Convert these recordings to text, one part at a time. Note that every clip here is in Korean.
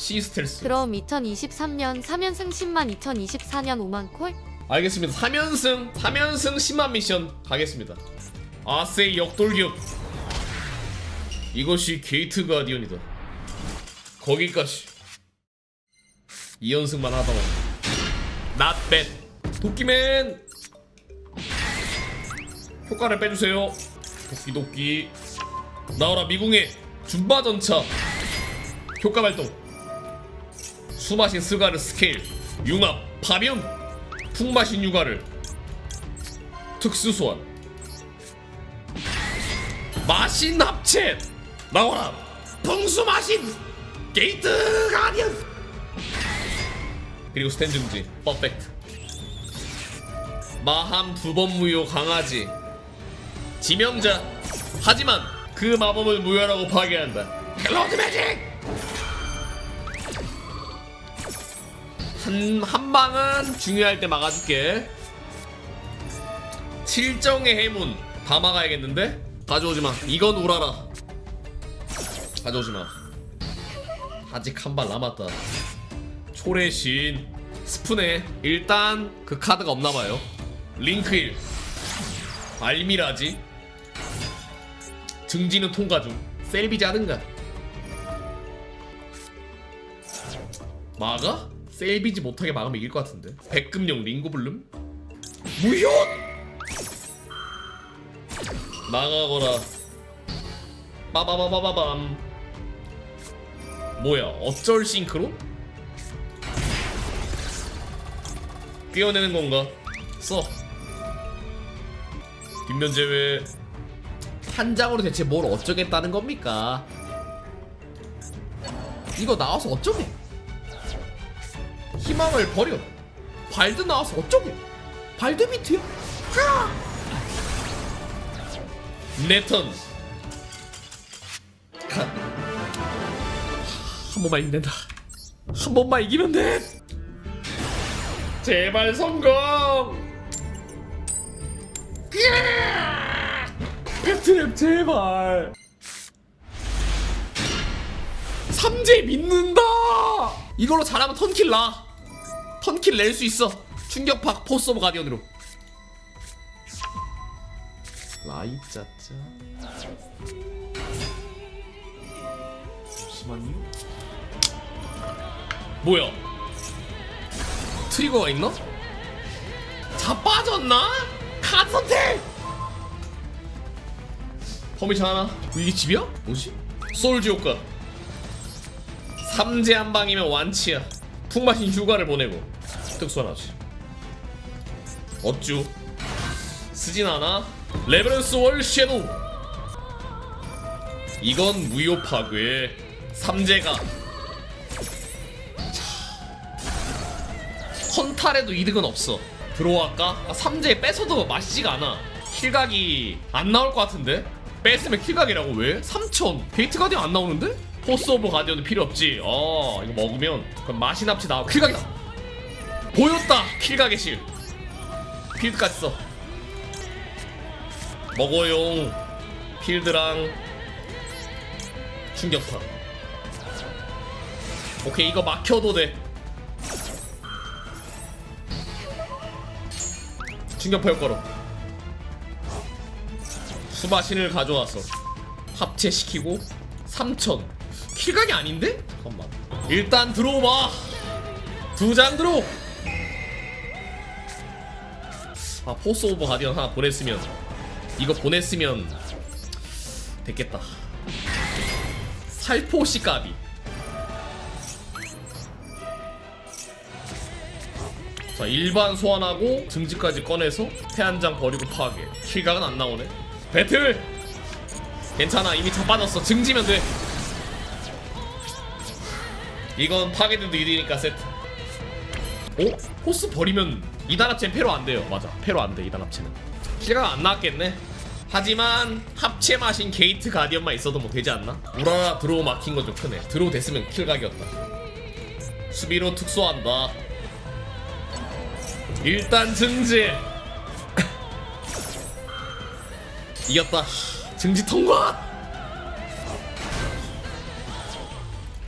시스텔스. 그럼 2023년 3연승 10만 2024년 5만 콜? 알겠습니다. 3연승 3연승 10만 미션 가겠습니다. 아세이 역돌기업 이것이 게이트 가디언이다. 거기까지. 2연승만 하다가 Not bad. 도끼맨! 효과를 빼주세요. 도끼 도끼. 나와라 미궁의 줌바전차. 효과 발동 수마신 스가르 스케일 융합 파면 풍마신 육아를 특수 소환 마신 합체! 나와라! 풍수 마신! 게이트 가디언! 그리고 스탠 증지 퍼펙트. 마함 두 번 무효 강아지. 지명자. 하지만 그 마법을 무효라고 파괴한다. 로드 매직 한, 한 방은 중요할 때 막아줄게. 칠정의 해문 다 막아야겠는데? 가져오지 마. 이건 우라라. 가져오지 마. 아직 한 발 남았다. 초래 신 스푼에 일단 그 카드가 없나 봐요. 링크일 알미라지 증지는 통과 중 셀비지 하든가 막 아? 셀비지 못하게 막으면 이길 것 같은데 백금용 링고블룸? 무효! 나가거라 빠바바바바밤 뭐야 어쩔 싱크로? 띄어내는 건가? 써 뒷면 제외 한 장으로 대체 뭘 어쩌겠다는 겁니까? 이거 나와서 어쩌게? 희망을 버려. 발드 나와서 어쩌게? 발드 비트야? 내 턴. 가. 한 번만 된다. 한 번만 이기면 돼. 제발 성공. 배트랩 제발. 삼재 믿는다. 이걸로 잘하면 턴킬 나. 턴킬 낼 수 있어. 충격파 포스 오브 가디언으로. 라이짜짜. 잠시만요. 뭐야? 트리거가 있나? 자빠졌나? 카드 선택! 퍼미션 하나? 이게 집이야? 뭐지? 소울지 효과 삼재 한 방이면 완치야 풍마신 휴가를 보내고 특수하지. 어쭈 쓰진 않아 레버런스 월 섀도우. 이건 무효 파괴 삼재가. 헌탈에도 이득은 없어. 들어갈까? 아, 삼재 뺏어도 맛있지가 않아. 킬각이 안 나올 것 같은데? 뺐으면 킬각이라고? 왜? 3천 게이트 가디언 안 나오는데? 포스 오브 가디언은 필요 없지. 어 이거 먹으면 그럼 마신 합치 나오고 킬각이다 보였다. 킬각의 실. 필드까지 써. 먹어용 필드랑 충격파. 오케이 이거 막혀도 돼. 충격파 효과로. 수마신을 가져와서 합체시키고 3천. 킬각이 아닌데? 잠깐만. 일단 들어오봐 두 장 들어 아 포스 오버 가디언 하나 보냈으면 이거 보냈으면 됐겠다. 살포시 까비. 자 일반 소환하고 증지까지 꺼내서 패한장 버리고 파괴. 킬각은 안 나오네. 배틀! 괜찮아 이미 다 빠졌어. 증지면 돼. 이건 파괴돼도 이득이니까 세트. 어? 포스 버리면 2단 합체는 패로 안 돼요. 맞아. 패로 안돼 2단 합체는. 킬각 안 나왔겠네. 하지만 합체 마신 게이트 가디언만 있어도 뭐 되지 않나? 우라라 드로우 막힌 건 좀 크네. 드로우 됐으면 킬각이었다. 수비로 특수한다. 일단 증지. 이겼다. 증지 통과!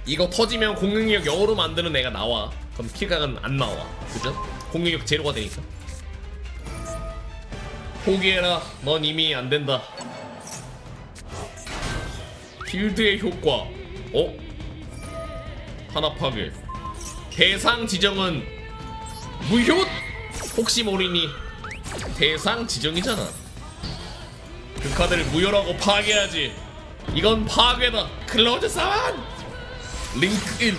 이거 터지면 공격력 0으로 만드는 애가 나와. 그럼 킬각은 안 나와. 그죠? 공격력 제로가 되니까. 포기해라. 넌 이미 안 된다. 필드의 효과. 어? 하나 파괴 대상 지정은 무효? 혹시 모르니? 대상 지정이잖아. 그 카드를 무효라고 파괴하지. 이건 파괴다. 클로즈 사완 링크인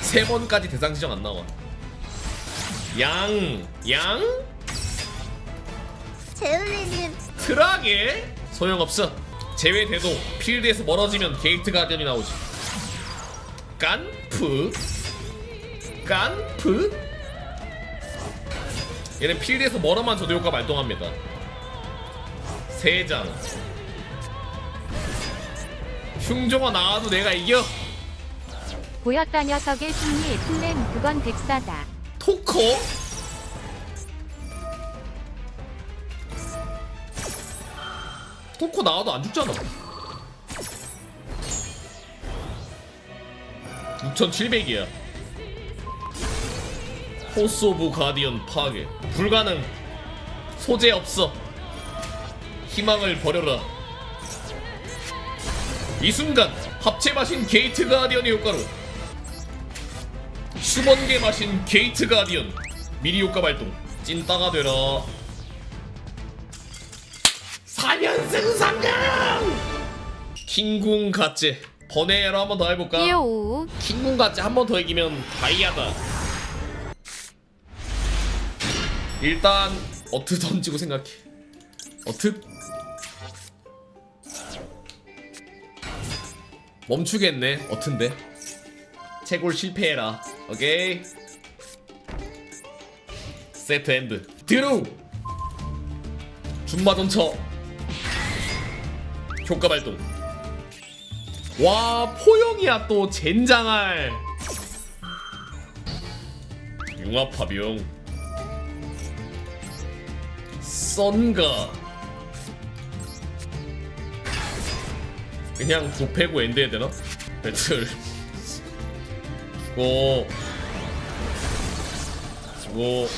세 번까지 대상 지정 안 나와 양, 양? 제울리님. 트락에 소용없어. 제외돼도 필드에서 멀어지면 게이트 가디언이 나오지. 깐프? 깐프? 얘는 필드에서 멀어만 저도 효과 발동합니다. 3장. 흉종아 나와도 내가 이겨. 보였다 녀석의 승리 플랜 그건 백사다. 토커? 토커 나와도 안 죽잖아. 6700이야 포스 오브 가디언 파괴. 불가능. 소재 없어. 희망을 버려라. 이 순간 합체 마신 게이트 가디언의 효과로 슈번게 마신 게이트 가디언. 미리 효과 발동. 찐따가 되라. 4연승 상강 킹궁 가째. 번외로 한번 더 해볼까? 삐오. 킹궁 가째 한번 더 이기면 다이아다. 일단 어트 던지고 생각해. 어트? 멈추겠네. 어트인데. 채골 실패해라 오케이. 세트 엔드. 드루 준마전처 효과 발동. 와 포용이야 또 젠장할. 융합파병 썬가. 그냥 조패고 엔드 해야 되나? 배틀. 수 고. 수고.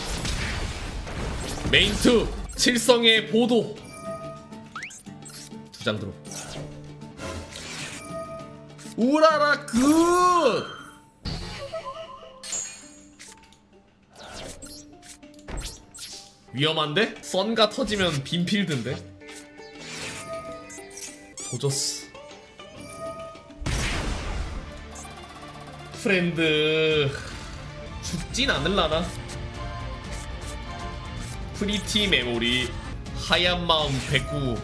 메인2 칠성의 보도. 두 장 들어. 우라라 굿! 위험한데? 썬가 터지면 빈필드인데? 조졌어 프렌드 죽진 않을라나? 프리티 메모리. 하얀 마음 109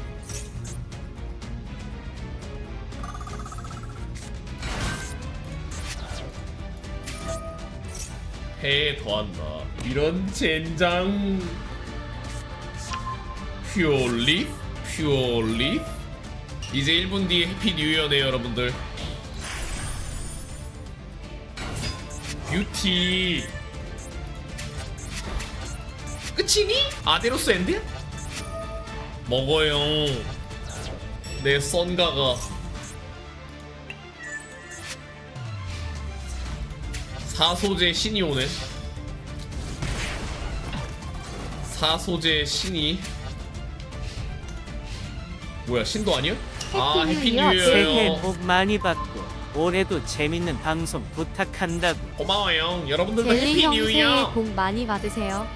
해에 더한다. 이런 젠장. 퓨올리 퓨올리 이제 1분 뒤에 해피 뉴 이어네요 여러분들 뷰티. 끝이니? 아데로스 엔드야? 먹어요. 내 썬가가. 사소제 신이 오네. 사소제 신이. 뭐야 신도 아니야? 아 해피 뉴 새해 이어요. 복 많이 받고 올해도 재밌는 방송 부탁한다고. 고마워요. 여러분들도 젤리 해피 형뉴 새해 이어. 복 많이 받으세요.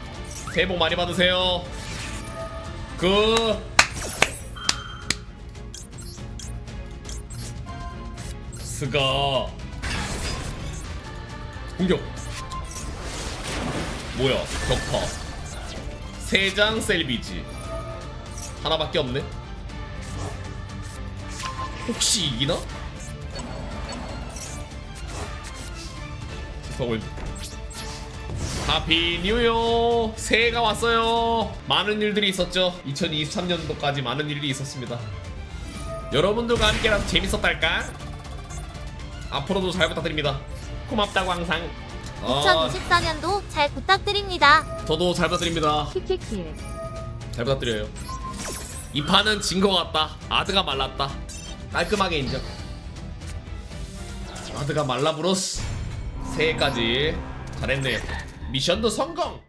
새해 복 많이 받으세요. 그 스가. 공격. 뭐야? 격파. 세 장 셀비지. 하나밖에 없네. 혹시 이기나? 서울 하피 뉴요 새해가 왔어요. 많은 일들이 있었죠. 2023년도까지 많은 일이 있었습니다. 여러분들과 함께라서 재밌었달까? 앞으로도 잘 부탁드립니다. 고맙다고 항상. 아, 2024년도 잘 부탁드립니다. 저도 잘 부탁드립니다. 키키키. 잘 부탁드려요. 이 판은 진 것 같다. 아드가 말랐다. 깔끔하게 인정. 바드가 말라브로스 새해까지 잘했네 미션도 성공